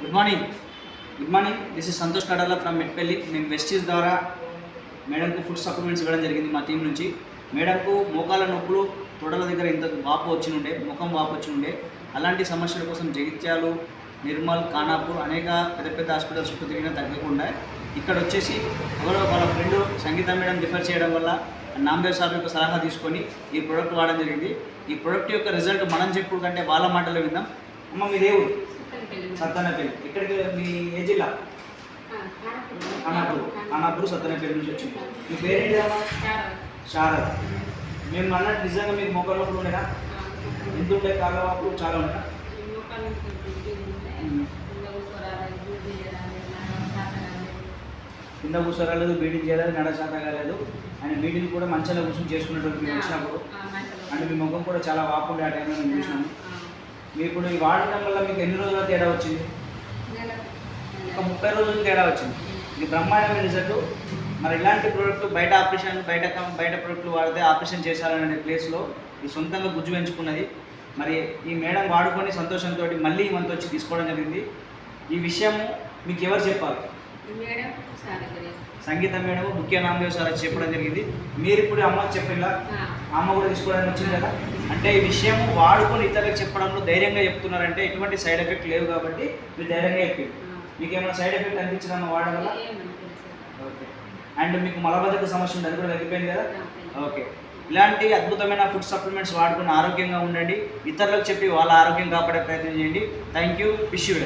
Good morning good morning this is Santosh Kadala from Metpalli మేము వెస్టీస్ ద్వారా మేడంకు food supplements ఇవ్వడం జరిగింది మా టీం నుంచి. మేడంకు మోకాల నొప్పులు తొడల దగ్గర ఇంత వాపు వచ్చి ఉండే ముఖం వాపు వచ్చి ఉండే అలాంటి సమస్యల కోసం జగిత్యాలు నిర్మల్ ఖానాపూర్ అనేక పెద్ద పెద్ద హాస్పిటల్స్ చుట్టూ తిరిగినా తగ్గకుండా ఇక్కడ వచ్చేసి ఎవరో వాళ్ళ ఫ్రెండ్ సంగీత మేడం రిఫర్ చేయడం వల్ల నామదేవ్ సార్ యొక్క సలహా తీసుకొని ఈ ప్రోడక్ట్ వాడడం జరిగింది. ఈ ప్రోడక్ట్ యొక్క రిజల్ట్ మనం చెప్పుడు కంటే వాళ్ళ మాటలో విందాం. అమ్మ మీ దేవుడు. సత్తనపల్లి ఇక్కడికి మీ ఏ జిల్లా? అనాపూర్ అనాపూర్ సత్తనపల్లి నుంచి వచ్చింది. మీ పేరేంటి? శారద. మేము అన్నట్టు నిజంగా మీకు మొక్కలు నొప్పులు ఉండేనా? ఎంత ఉండే కాళ్ళ వాపు చాలా ఉండేనా? కింద కూర్చోరాలేదు బీడింగ్ చేయలేదు నడ శాత కాలేదు. అండ్ బీడింగ్ కూడా మంచిగా కూర్చొని చేసుకున్నట్టు మేము వచ్చినప్పుడు. అండ్ మీ ముఖం కూడా చాలా వాపు ఉండే ఆ టైంలో మేము చూసినాము మీరు ఇప్పుడు ఈ వాడటం వల్ల మీకు ఎన్ని రోజుల తేడా వచ్చింది? ఒక ముప్పై రోజులు తేడా వచ్చింది. ఇది బ్రహ్మాండమైన రిజల్ట్ మరి ఇలాంటి ప్రోడక్ట్ బయట ఆపరేషన్ బయట బయట ప్రోడక్ట్లు వాడితే ఆపరేషన్ చేశారనే ప్లేస్లో ఈ సొంతంగా గుజ్జు పెంచుకున్నది. మరి ఈ మేడం వాడుకొని సంతోషంతో మళ్ళీ ఈ మంత్ వచ్చి తీసుకోవడం జరిగింది. ఈ విషయము మీకు ఎవరు చెప్పాలి? మేడం సంగీత మేడం ముఖ్య నామదేవ్ సార్ వచ్చి చెప్పడం జరిగింది. మీరు ఇప్పుడు అమ్మకి చెప్పిందా అమ్మ కూడా తీసుకోవడానికి వచ్చింది కదా? అంటే ఈ విషయం వాడుకొని ఇతరులకు చెప్పడంలో ధైర్యంగా చెప్తున్నారంటే ఎటువంటి సైడ్ ఎఫెక్ట్ లేవు కాబట్టి మీరు ధైర్యంగా చెప్పింది మీకు ఏమైనా సైడ్ ఎఫెక్ట్ అనిపించిందన్న వాడడం వల్ల? ఓకే. అండ్ మీకు మలబద్ధక సమస్య ఉంది అది కూడా తగ్గిపోయింది కదా? ఓకే. ఇలాంటి అద్భుతమైన ఫుడ్ సప్లిమెంట్స్ వాడుకుని ఆరోగ్యంగా ఉండండి. ఇతరులకు చెప్పి వాళ్ళ ఆరోగ్యం కాపాడే ప్రయత్నం చేయండి. Thank you. Wish you.